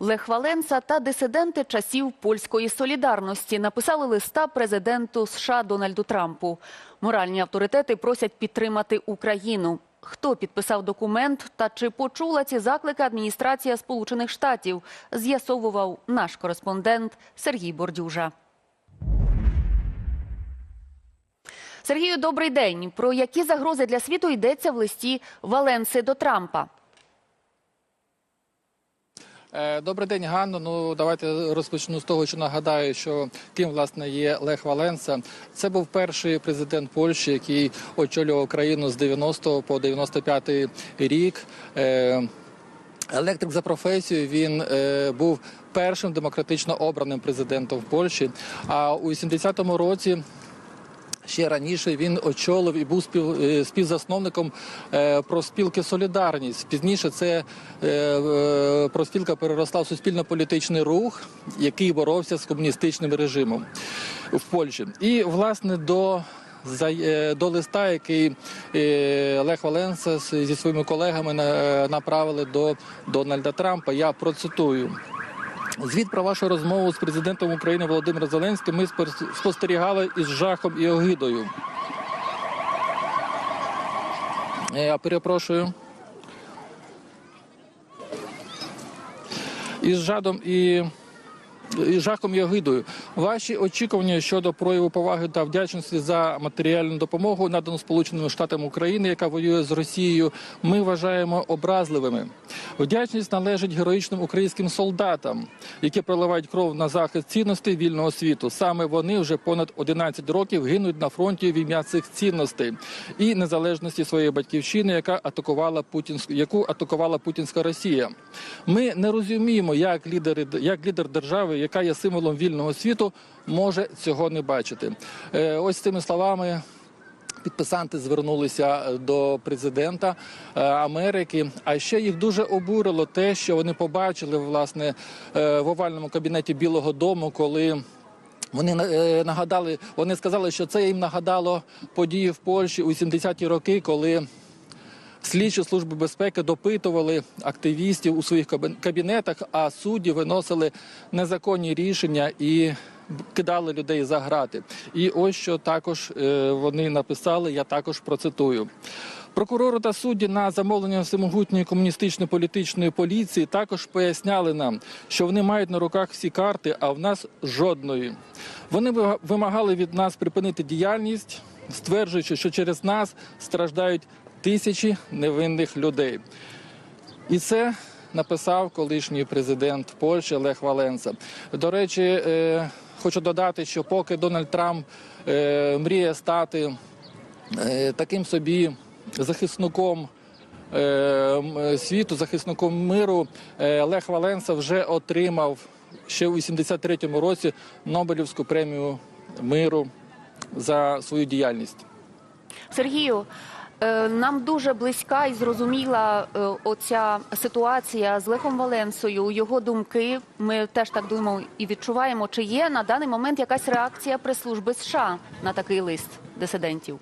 Лех Валенса та дисиденти часів польської солідарності написали листа президенту США Дональду Трампу. Моральні авторитети просять підтримати Україну. Хто підписав документ та чи почула ці заклики адміністрація Сполучених Штатів, з'ясовував наш кореспондент Сергій Бордюжа. Сергію, добрий день. Про які загрози для світу йдеться в листі Валенси до Трампа? Е, Добрий день, Ганно. Ну давайте розпочну з того, що нагадаю, що ким власне є Лех Валенса. Це був перший президент Польщі, який очолював країну з 90 по 95 рік. Е, Електрик за професією він е, був першим демократично обраним президентом в Польщі. А у 80-му році Ще раніше він очолив і був спів, е, співзасновником е, профспілки Солідарність. Пізніше це е, профспілка переросла в суспільно-політичний рух, який боровся з комуністичним режимом в Польщі. І власне до за- до листа, який Лех Валенса зі своїми колегами на- направили до Дональда Трампа, я процитую. Звіт про вашу розмову з президентом України Володимиром Зеленським ми спостерігали із жахом і огидою. Е, Я перепрошую. Із жадом і. Жахом і огидою. Ваші очікування щодо прояву поваги та вдячності за матеріальну допомогу, надану Сполученими Штатами України, яка воює з Росією, ми вважаємо образливими. Вдячність належить героїчним українським солдатам, які проливають кров на захист цінностей вільного світу. Саме вони вже понад 11 років гинуть на фронті в ім'я цих цінностей і незалежності своєї батьківщини, яка атакувала путінську, яку атакувала путінська Росія. Ми не розуміємо, як лідери як лідер держави, яка є символом вільного світу, може цього не бачити. Е, ось цими словами. Підписанти звернулися до президента е, Америки. А ще їх дуже обурило те, що вони побачили власне е, в овальному кабінеті Білого Дому, коли. Вони е, нагадали, вони сказали, що це їм нагадало події в Польщі у 70-ті роки, коли слідчі служби безпеки допитували активістів у своїх кабінетах, а судді виносили незаконні рішення і кидали людей за грати. І ось що також е, вони написали. Я також процитую. Прокурори та судді на замовлення всемогутньої комуністичної політичної поліції також поясняли нам, що вони мають на руках всі карти, а в нас жодної. Вони вимагали від нас припинити діяльність, стверджуючи, що через нас страждають тисячі невинних людей. І це написав колишній президент Польщі Лех Валенса. До речі, е, хочу додати, що поки Дональд Трамп е, мріє стати е, таким собі захисником. Світу захисником миру Лех Валенса вже отримав ще у 83-му році Нобелівську премію миру за свою діяльність. Сергію, нам дуже близька і зрозуміла е, оця ситуація з Лехом Валенсою. Його думки ми теж так думаємо і відчуваємо, чи є на даний момент якась реакція прес-служби США на такий лист дисидентів.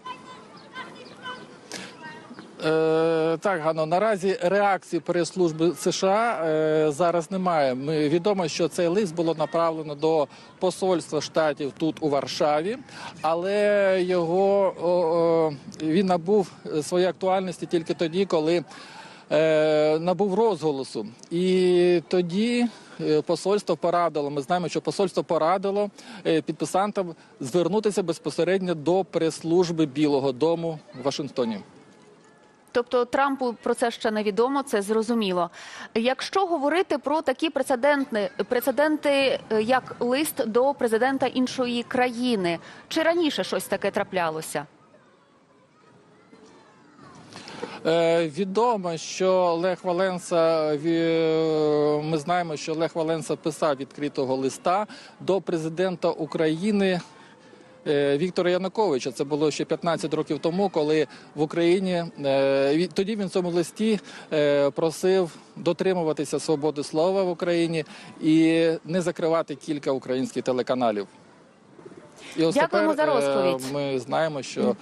Е, так, Гано, наразі реакції прес-служби США е, зараз немає. Ми відомо, що цей лист було направлено до посольства штатів тут у Варшаві, але його о, о, він набув своєї актуальності тільки тоді, коли е, набув розголосу. І тоді е, посольство порадило. Ми знаємо, що посольство порадило е, підписантам звернутися безпосередньо до прес-служби Білого Дому в Вашингтоні. Тобто Трампу про це ще не відомо, це зрозуміло. Якщо говорити про такі прецеденти, прецеденти, е, як лист до президента іншої країни, чи раніше щось таке траплялося? Е, Відомо, що Лех Валенса ві- ми знаємо, що Лех Валенса писав відкритого листа до президента України. Е, Віктора Януковича це було ще 15 років тому, коли в Україні е, тоді він в цьому листі е, просив дотримуватися свободи слова в Україні і не закривати кілька українських телеканалів. І ось Дякуємо тепер за розповідь. Ми знаємо, що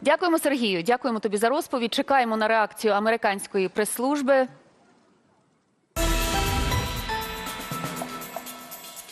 Дякуємо, Сергію. Дякуємо тобі за розповідь. Чекаємо на реакцію американської прес-служби.